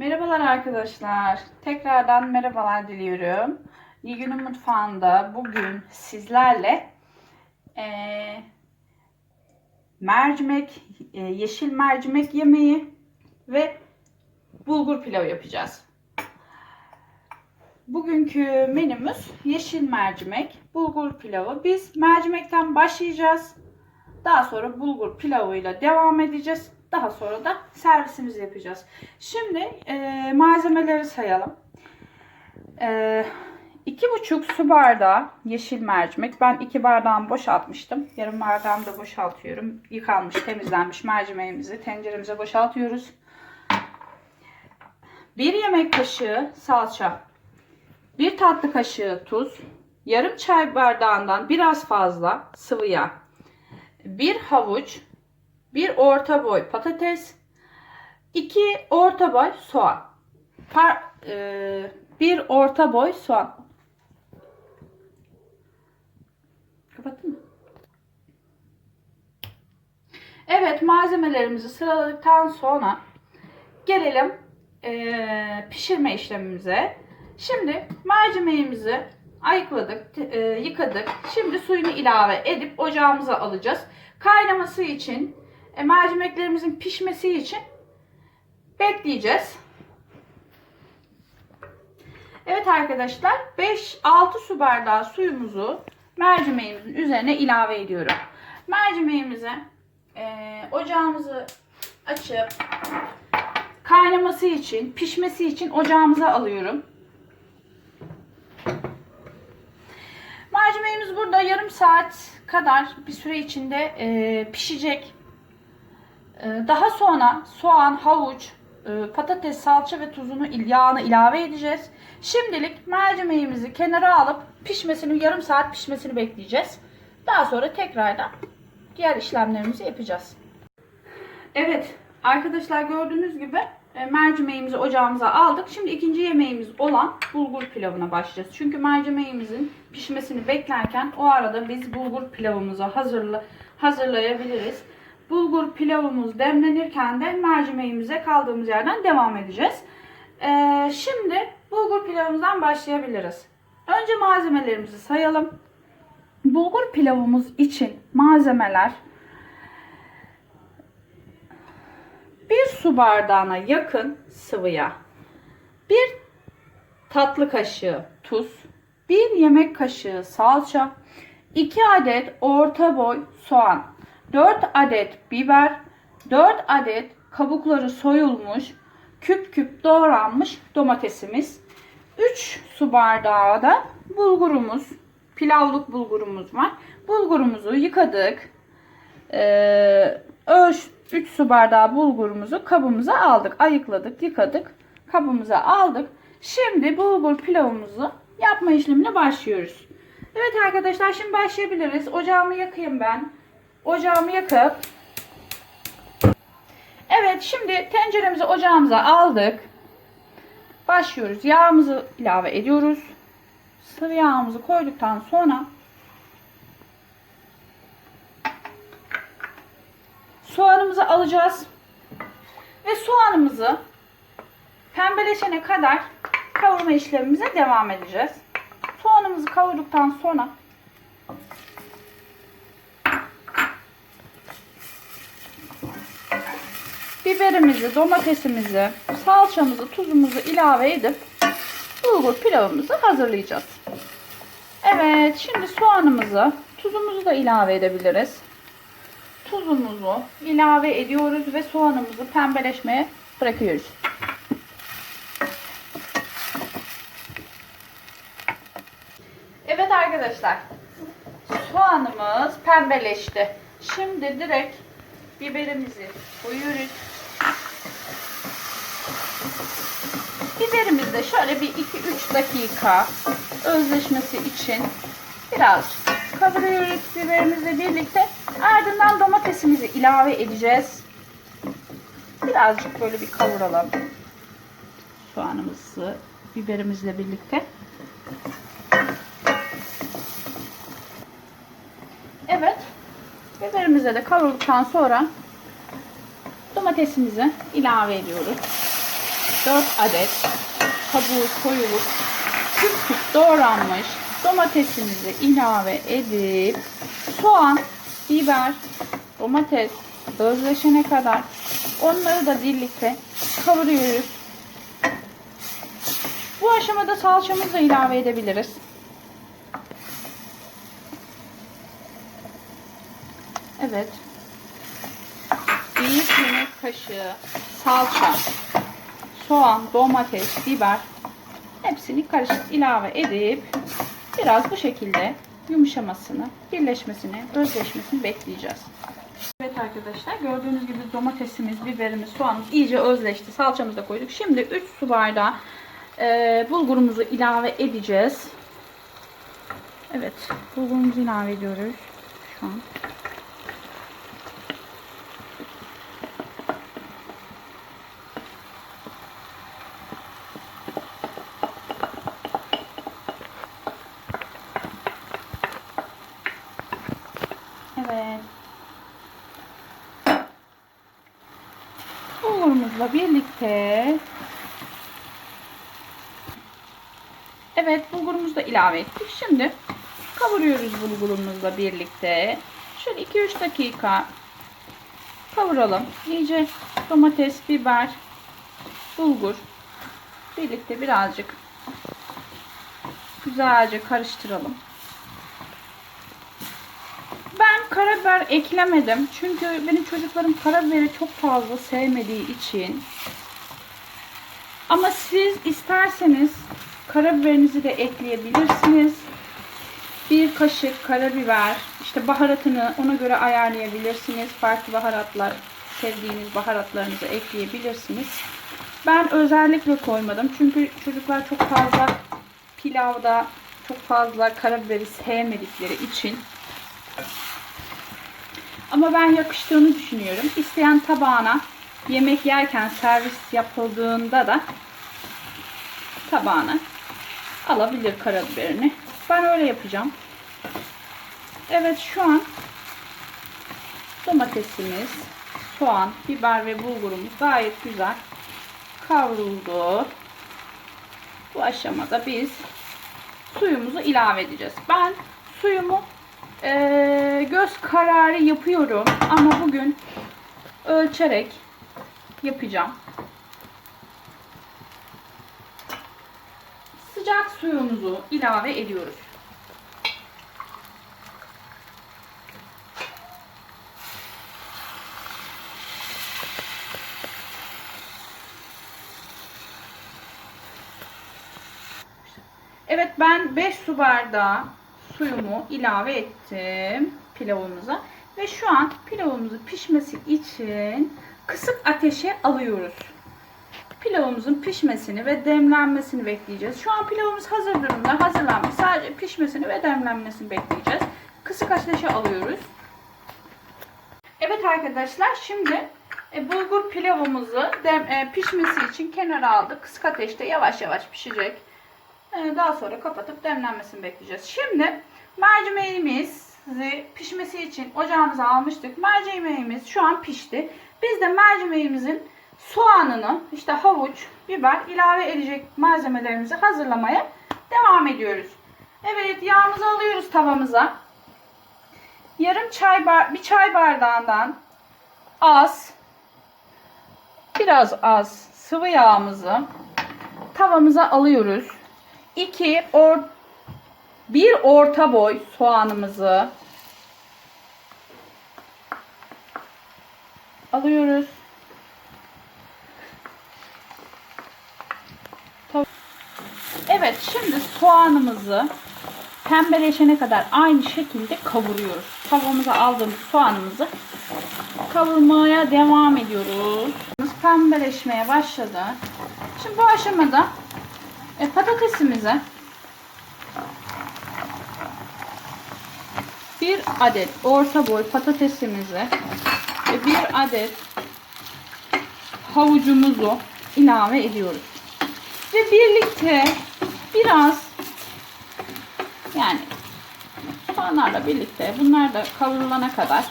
Merhabalar arkadaşlar. Tekrardan merhabalar diliyorum. Nilgün'ün mutfağında bugün sizlerle eee, mercimek, e, yeşil mercimek yemeği ve bulgur pilavı yapacağız. Bugünkü menümüz yeşil mercimek, bulgur pilavı. Biz mercimekten başlayacağız. Daha sonra bulgur pilavıyla devam edeceğiz. Daha sonra da servisimizi yapacağız. Şimdi e, malzemeleri sayalım. E, iki buçuk su bardağı yeşil mercimek. Ben iki bardağımı boşaltmıştım. Yarım bardağımı da boşaltıyorum. Yıkanmış, temizlenmiş mercimeğimizi tenceremize boşaltıyoruz. Bir yemek kaşığı salça. Bir tatlı kaşığı tuz. Yarım çay bardağından biraz fazla sıvı yağ. Bir havuç, bir orta boy patates, iki orta boy soğan. Par, e, bir orta boy soğan. Kapattın mı? Evet malzemelerimizi sıraladıktan sonra gelelim e, pişirme işlemimize. Şimdi mercimeğimizi ayıkladık, e, yıkadık. Şimdi suyunu ilave edip ocağımıza alacağız. Kaynaması için, e, mercimeklerimizin pişmesi için bekleyeceğiz. Evet arkadaşlar 5-6 su bardağı suyumuzu mercimeğimizin üzerine ilave ediyorum. Mercimeğimizi e, ocağımızı açıp kaynaması için, pişmesi için ocağımıza alıyorum. Mercimeğimiz burada yarım saat kadar bir süre içinde e, pişecek. E, daha sonra soğan, havuç, e, patates, salça ve tuzunu, yağını ilave edeceğiz. Şimdilik mercimeğimizi kenara alıp pişmesini, yarım saat pişmesini bekleyeceğiz. Daha sonra tekrardan diğer işlemlerimizi yapacağız. Evet arkadaşlar gördüğünüz gibi e, mercimeğimizi ocağımıza aldık. Şimdi ikinci yemeğimiz olan bulgur pilavına başlayacağız. Çünkü mercimeğimizin pişmesini beklerken o arada biz bulgur pilavımızı hazırla, hazırlayabiliriz. Bulgur pilavımız demlenirken de mercimeğimize kaldığımız yerden devam edeceğiz. E, şimdi bulgur pilavımızdan başlayabiliriz. Önce malzemelerimizi sayalım. Bulgur pilavımız için malzemeler bir su bardağına yakın sıvı yağ, bir tatlı kaşığı tuz, bir yemek kaşığı salça, 2 adet orta boy soğan, 4 adet biber, 4 adet kabukları soyulmuş, küp küp doğranmış domatesimiz, 3 su bardağı da bulgurumuz, pilavlık bulgurumuz var. Bulgurumuzu yıkadık. Ee, ölç 3 su bardağı bulgurumuzu kabımıza aldık. Ayıkladık, yıkadık. Kabımıza aldık. Şimdi bulgur pilavımızı yapma işlemine başlıyoruz. Evet arkadaşlar şimdi başlayabiliriz. Ocağımı yakayım ben. Ocağımı yakıp Evet şimdi tenceremizi ocağımıza aldık. Başlıyoruz. Yağımızı ilave ediyoruz. Sıvı yağımızı koyduktan sonra soğanımızı alacağız. Ve soğanımızı pembeleşene kadar kavurma işlemimize devam edeceğiz. Soğanımızı kavurduktan sonra biberimizi, domatesimizi, salçamızı, tuzumuzu ilave edip bulgur pilavımızı hazırlayacağız. Evet, şimdi soğanımızı, tuzumuzu da ilave edebiliriz. Tuzumuzu ilave ediyoruz ve soğanımızı pembeleşmeye bırakıyoruz. Evet arkadaşlar, soğanımız pembeleşti. Şimdi direkt biberimizi koyuyoruz. Biberimizi de şöyle bir 2-3 dakika özleşmesi için biraz kavuruyoruz biberimizle birlikte. Ardından domatesimizi ilave edeceğiz. Birazcık böyle bir kavuralım. Soğanımızı biberimizle birlikte. Evet. Biberimizi de kavurduktan sonra domatesimizi ilave ediyoruz. 4 adet kabuğu soyulup küp küp doğranmış domatesimizi ilave edip soğan, biber, domates özleşene kadar onları da birlikte kavuruyoruz. Bu aşamada salçamızı da ilave edebiliriz. Evet. Bir yemek kaşığı salça, soğan, domates, biber hepsini karışık ilave edip biraz bu şekilde yumuşamasını, birleşmesini, özleşmesini bekleyeceğiz. Evet arkadaşlar gördüğünüz gibi domatesimiz, biberimiz, soğanımız iyice özleşti. Salçamızı da koyduk. Şimdi 3 su bardağı e, bulgurumuzu ilave edeceğiz. Evet bulgurumuzu ilave ediyoruz şu an. Evet. Bulgurumuzla birlikte Evet bulgurumuzu da ilave ettik. Şimdi kavuruyoruz bulgurumuzla birlikte. Şöyle 2-3 dakika kavuralım. İyice domates, biber, bulgur birlikte birazcık güzelce karıştıralım. Ben karabiber eklemedim. Çünkü benim çocuklarım karabiberi çok fazla sevmediği için. Ama siz isterseniz karabiberinizi de ekleyebilirsiniz. Bir kaşık karabiber, işte baharatını ona göre ayarlayabilirsiniz. Farklı baharatlar, sevdiğiniz baharatlarınızı ekleyebilirsiniz. Ben özellikle koymadım. Çünkü çocuklar çok fazla pilavda çok fazla karabiberi sevmedikleri için ama ben yakıştığını düşünüyorum. İsteyen tabağına yemek yerken servis yapıldığında da tabağına alabilir karabiberini. Ben öyle yapacağım. Evet şu an domatesimiz, soğan, biber ve bulgurumuz gayet güzel kavruldu. Bu aşamada biz suyumuzu ilave edeceğiz. Ben suyumu ee, göz kararı yapıyorum ama bugün ölçerek yapacağım. Suyumuzu ilave ediyoruz. Evet ben 5 su bardağı suyumu ilave ettim pilavımıza. Ve şu an pilavımızın pişmesi için kısık ateşe alıyoruz. Pilavımızın pişmesini ve demlenmesini bekleyeceğiz. Şu an pilavımız hazır durumda. Hazırlanmış. Sadece pişmesini ve demlenmesini bekleyeceğiz. Kısık ateşe alıyoruz. Evet arkadaşlar şimdi e, bulgur pilavımızı dem, e, pişmesi için kenara aldık. Kısık ateşte yavaş yavaş pişecek. E, daha sonra kapatıp demlenmesini bekleyeceğiz. Şimdi mercimeğimizi pişmesi için ocağımıza almıştık. Mercimeğimiz şu an pişti. Biz de mercimeğimizin soğanını, işte havuç, biber ilave edecek malzemelerimizi hazırlamaya devam ediyoruz. Evet yağımızı alıyoruz tavamıza. Yarım çay bar bir çay bardağından az biraz az sıvı yağımızı tavamıza alıyoruz. 2 or bir orta boy soğanımızı alıyoruz. Evet şimdi soğanımızı pembeleşene kadar aynı şekilde kavuruyoruz. Tavamıza aldığımız soğanımızı kavurmaya devam ediyoruz. Pembeleşmeye başladı. Şimdi bu aşamada e, patatesimize bir adet orta boy patatesimizi ve bir adet havucumuzu ilave ediyoruz. Ve birlikte biraz yani soğanlarla birlikte bunlar da kavrulana kadar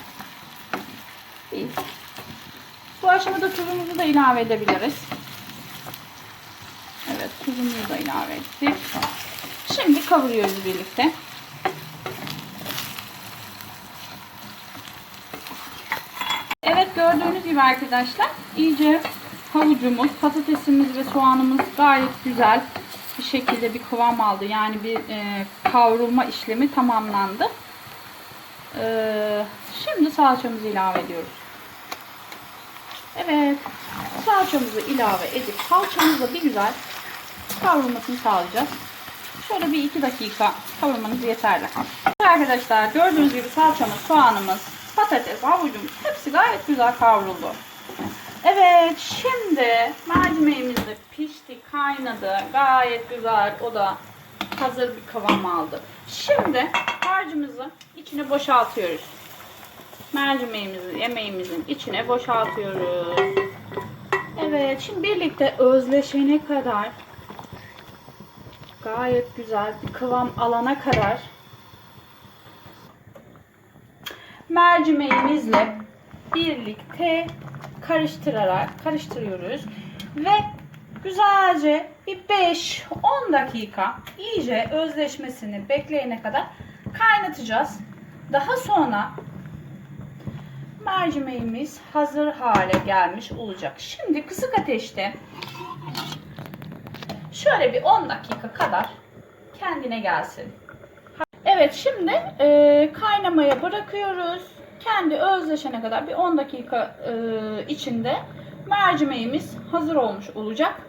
bu aşamada tuzumuzu da ilave edebiliriz. Evet tuzumuzu da ilave ettik. Şimdi kavuruyoruz birlikte. Evet gördüğünüz gibi arkadaşlar iyice havucumuz, patatesimiz ve soğanımız gayet güzel şekilde bir kıvam aldı. Yani bir e, kavrulma işlemi tamamlandı. E, şimdi salçamızı ilave ediyoruz. Evet salçamızı ilave edip salçamızla bir güzel kavrulmasını sağlayacağız. Şöyle bir iki dakika kavurmanız yeterli. Arkadaşlar gördüğünüz gibi salçamız, soğanımız, patates, havucumuz hepsi gayet güzel kavruldu. Evet şimdi mercimeğimiz de pişti, kaynadı. Gayet güzel. O da hazır bir kıvam aldı. Şimdi harcımızı içine boşaltıyoruz. Mercimeğimizi yemeğimizin içine boşaltıyoruz. Evet şimdi birlikte özleşene kadar gayet güzel bir kıvam alana kadar mercimeğimizle birlikte karıştırarak karıştırıyoruz ve güzelce bir 5-10 dakika iyice özleşmesini bekleyene kadar kaynatacağız. Daha sonra mercimeğimiz hazır hale gelmiş olacak. Şimdi kısık ateşte şöyle bir 10 dakika kadar kendine gelsin. Evet şimdi e, kaynamaya bırakıyoruz. Kendi özleşene kadar bir 10 dakika e, içinde mercimeğimiz hazır olmuş olacak.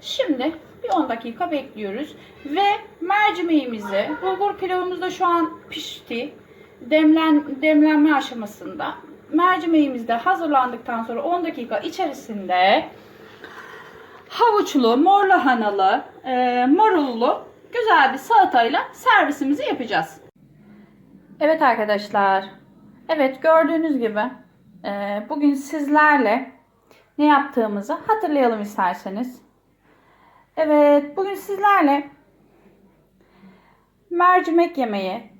Şimdi bir 10 dakika bekliyoruz. Ve mercimeğimizi, bulgur pilavımız da şu an pişti. Demlen, demlenme aşamasında. Mercimeğimiz de hazırlandıktan sonra 10 dakika içerisinde havuçlu, mor lahanalı, e, marullu güzel bir salatayla servisimizi yapacağız. Evet arkadaşlar. Evet gördüğünüz gibi e, bugün sizlerle ne yaptığımızı hatırlayalım isterseniz. Evet bugün sizlerle mercimek yemeği,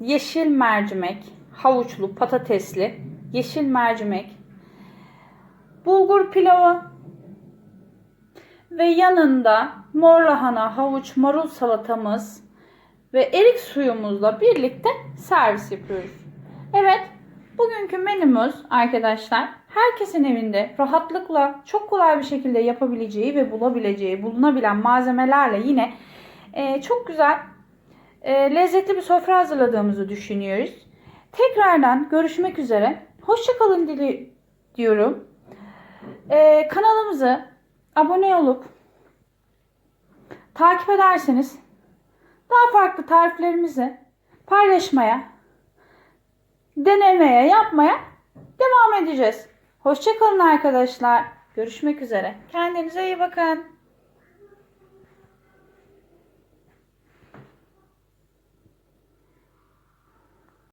yeşil mercimek, havuçlu, patatesli, yeşil mercimek, bulgur pilavı ve yanında mor lahana, havuç, marul salatamız ve erik suyumuzla birlikte servis yapıyoruz. Evet, bugünkü menümüz arkadaşlar herkesin evinde rahatlıkla çok kolay bir şekilde yapabileceği ve bulabileceği, bulunabilen malzemelerle yine e, çok güzel, e, lezzetli bir sofra hazırladığımızı düşünüyoruz. Tekrardan görüşmek üzere. Hoşçakalın dili diyorum. E, kanalımızı abone olup takip ederseniz daha farklı tariflerimizi paylaşmaya, denemeye, yapmaya devam edeceğiz. Hoşçakalın arkadaşlar. Görüşmek üzere. Kendinize iyi bakın.